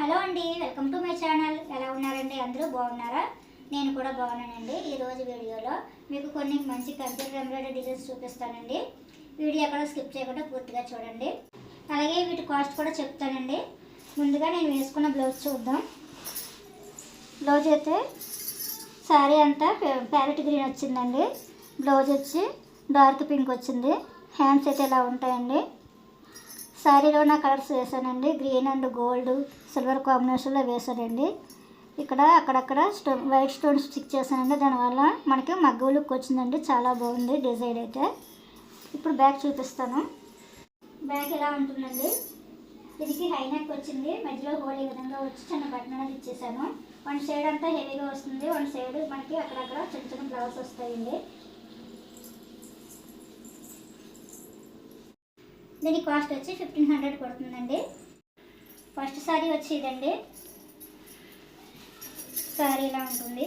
Hello అండి welcome to my channel. ఎలా ఉన్నారండి? అందరూ బాగున్నారా? నేను కూడా బాగున్నానండి. ఈరోజు వీడియోలో మీకు కొన్ని మంచి కంప్యూటర్ ఎంబ్రాయిడరీ డిజైన్స్ చూపిస్తానండి. వీడియో ఎక్కడ స్కిప్ చేయకుండా పూర్తిగా చూడండి. అలాగే వీటి కాస్ట్ కూడా చెప్తానండి. ముందుగా నేను వేసుకున్న బ్లౌజ్ చూద్దాం. బ్లౌజ్ అయితే శారీ అంతా ప్యారెట్ గ్రీన్ వచ్చిందండి. బ్లౌజ్ వచ్చి డార్క్ పింక్ వచ్చింది. హ్యాండ్స్ అయితే ఇలా ఉంటాయండి. శారీలో నా కలర్స్ వేసానండి. గ్రీన్ అండ్ గోల్డ్ సిల్వర్ కాంబినేషన్లో వేసానండి. ఇక్కడ అక్కడక్కడ స్టోన్ వైట్ స్టోన్స్ స్టిక్ చేశానండి. దానివల్ల మనకి మగ్గు లుక్ వచ్చిందండి. చాలా బాగుంది డిజైన్ అయితే. ఇప్పుడు బ్యాగ్ చూపిస్తాను. బ్యాగ్ ఎలా ఉంటుందండి? దీనికి హై నెక్ వచ్చింది. మధ్యలో హోల్ ఈ విధంగా వచ్చి చిన్న బటన్ అనేది ఇచ్చేసాను. వన్ సైడ్ అంతా హెవీగా వస్తుంది. వన్ సైడ్ మనకి అక్కడక్కడ చిన్న చిన్న బ్లౌజ్ వస్తాయండి. దీని కాస్ట్ వచ్చి ఫిఫ్టీన్ హండ్రెడ్ పడుతుందండి. ఫస్ట్ శారీ వచ్చి ఇదండి. శారీ ఇలా ఉంటుంది.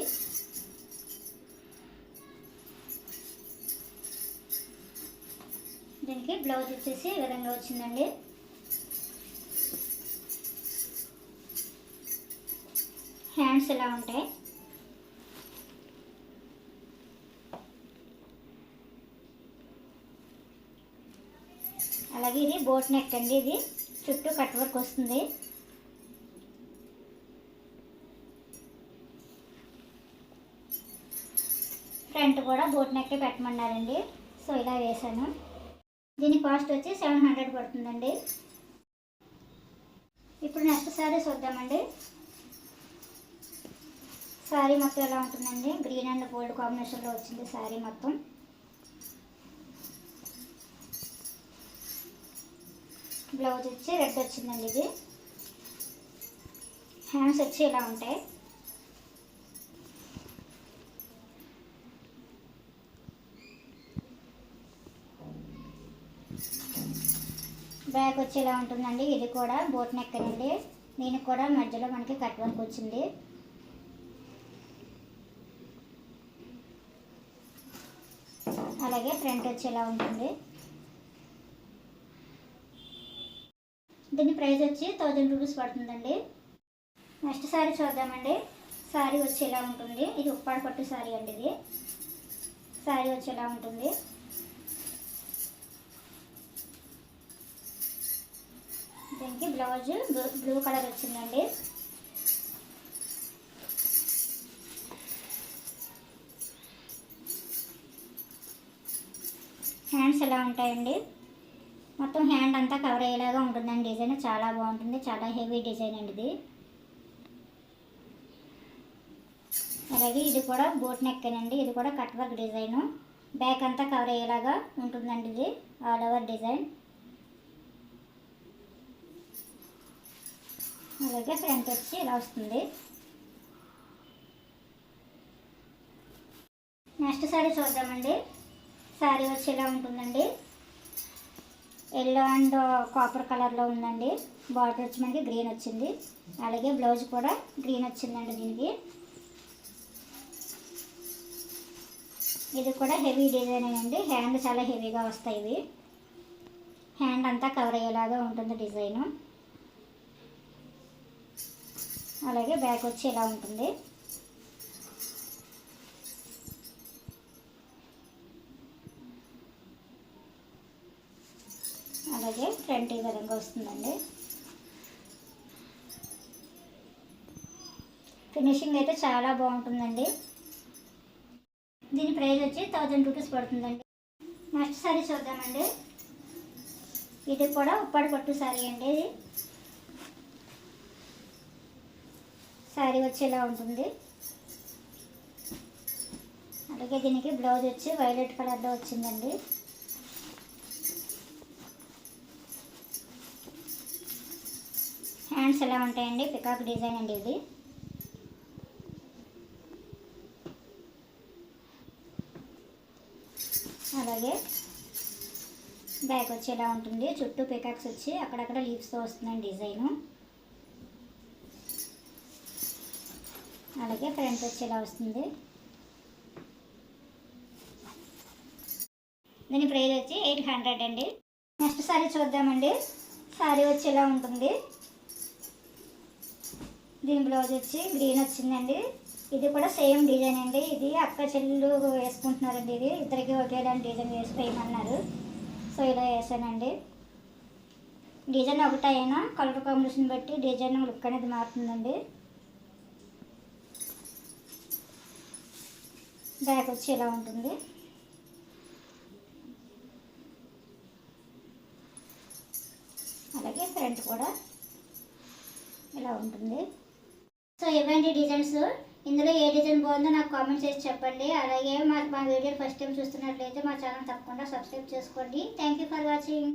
దీనికి బ్లౌజ్ వచ్చేసి ఈ విధంగా వచ్చిందండి. హ్యాండ్స్ ఇలా ఉంటాయి. అలాగే ఇది బోట్ నెక్ అండి ఇది. చుట్టూ కట్ వర్క్ వస్తుంది. ఫ్రంట్ కూడా బోట్ నెక్ పెట్టమన్నారండి. సో ఇలా వేసాను దీని కాస్ట్ వచ్చి సెవెన్ హండ్రెడ్ పడుతుందండి. ఇప్పుడు నెక్స్ట్ శారీ చూద్దామండి. శారీ మొత్తం ఎలా ఉంటుందండి? గ్రీన్ అండ్ గోల్డ్ కాంబినేషన్లో వచ్చింది శారీ మొత్తం. బ్లౌజ్ వచ్చి రెడ్ వచ్చిందండి ఇది. హ్యాండ్స్ వచ్చి ఇలా ఉంటాయి. బ్యాక్ వచ్చి ఇలా ఉంటుందండి. ఇది కూడా బోట్ నెక్ అండి. దీనికి కూడా మధ్యలో మనకి కట్ వర్క్ వచ్చింది. అలాగే ఫ్రంట్ వచ్చి ఇలా ఉంటుంది. దీని ప్రైస్ వచ్చి థౌజండ్ రూపీస్ పడుతుందండి. నెక్స్ట్ శారీ చూద్దామండి. శారీ వచ్చి ఇలా ఉంటుంది. ఇది ఉప్పాడ పట్టు శారీ అండి ఇది. శారీ వచ్చి ఇలా ఉంటుంది. దీనికి బ్లౌజ్ బ్లూ- బ్లూ కలర్ వచ్చిందండి. హ్యాండ్స్ ఎలా ఉంటాయండి? మొత్తం హ్యాండ్ అంతా కవర్ అయ్యేలాగా ఉంటుందండి. డిజైన్ చాలా బాగుంటుంది. చాలా హెవీ డిజైన్ అండి ఇది. అలాగే ఇది కూడా బోట్ నెక్ అండి ఇది కూడా కట్ వర్క్ డిజైన్. బ్యాక్ అంతా కవర్ అయ్యేలాగా ఉంటుందండి ఇది. All over design. అలాగే ఫ్రంట్ వచ్చి ఇలా వస్తుంది. నెక్స్ట్ సారీ చూద్దామండి. శారీ వచ్చి ఇలా ఉంటుందండి. ఎల్లో అండ్ కాపర్ కలర్లో ఉందండి. బార్డర్ వచ్చి మనకి గ్రీన్ వచ్చింది. అలాగే బ్లౌజ్ కూడా గ్రీన్ వచ్చిందండి దీనికి. ఇది కూడా హెవీ డిజైన్ అండి హ్యాండ్ చాలా హెవీగా వస్తాయి ఇవి. హ్యాండ్ అంతా కవర్ అయ్యేలాగా ఉంటుంది డిజైను. అలాగే బ్యాక్ వచ్చి ఇలా ఉంటుంది. అలాగే ఫ్రంట్ ఈ విధంగా వస్తుందండి. ఫినిషింగ్ అయితే చాలా బాగుంటుందండి. దీని ప్రైస్ వచ్చి థౌజండ్ రూపీస్ పడుతుందండి. నెక్స్ట్ సారీ చూద్దామండి. ఇది కూడా ఉప్పాడు పట్టు సారీ అండి. ఇది శారీ వచ్చేలా ఉంటుంది. అలాగే దీనికి బ్లౌజ్ వచ్చి వైలెట్ కలర్లో వచ్చిందండి. హ్యాండ్స్ ఎలా ఉంటాయండి? పికాక్ డిజైన్ అండి ఇది. అలాగే బ్యాక్ వచ్చి ఎలా ఉంటుంది? చుట్టూ పికాక్స్ వచ్చి అక్కడక్కడ లీవ్స్తో వస్తుందండి డిజైను. అలాగే ఫ్రంట్ వచ్చి ఎలా వస్తుంది? దీని ప్రైజ్ వచ్చి ఎయిట్ హండ్రెడ్ అండి. నెక్స్ట్ సారీ చూద్దామండి. సారీ వచ్చి ఎలా ఉంటుంది? దీని బ్లౌజ్ వచ్చి గ్రీన్ వచ్చిందండి. ఇది కూడా సేమ్ డిజైన్ అండి. ఇది అక్క చెల్లెలు వేసుకుంటున్నారండి ఇది. ఇద్దరికి ఒకేలాంటి డిజైన్ వేసి వేయమన్నారు. సో ఇలా వేసానండి. డిజైన్ ఒకటైనా కలర్ కాంబినేషన్ బట్టి డిజైన్ లుక్ అనేది మారుతుందండి. బ్యాక్ వచ్చి ఇలా ఉంటుంది. అలాగే ఫ్రంట్ కూడా ఇలా ఉంటుంది. సో ఇవ్వండి డిజైన్స్. ఇందులో ఏ డిజైన్ బాగుందో నాకు కామెంట్ చేసి చెప్పండి. అలాగే మా మా వీడియో ఫస్ట్ టైం చూస్తున్నట్లయితే మా ఛానల్ తప్పకుండా సబ్స్క్రైబ్ చేసుకోండి. Thank you for watching.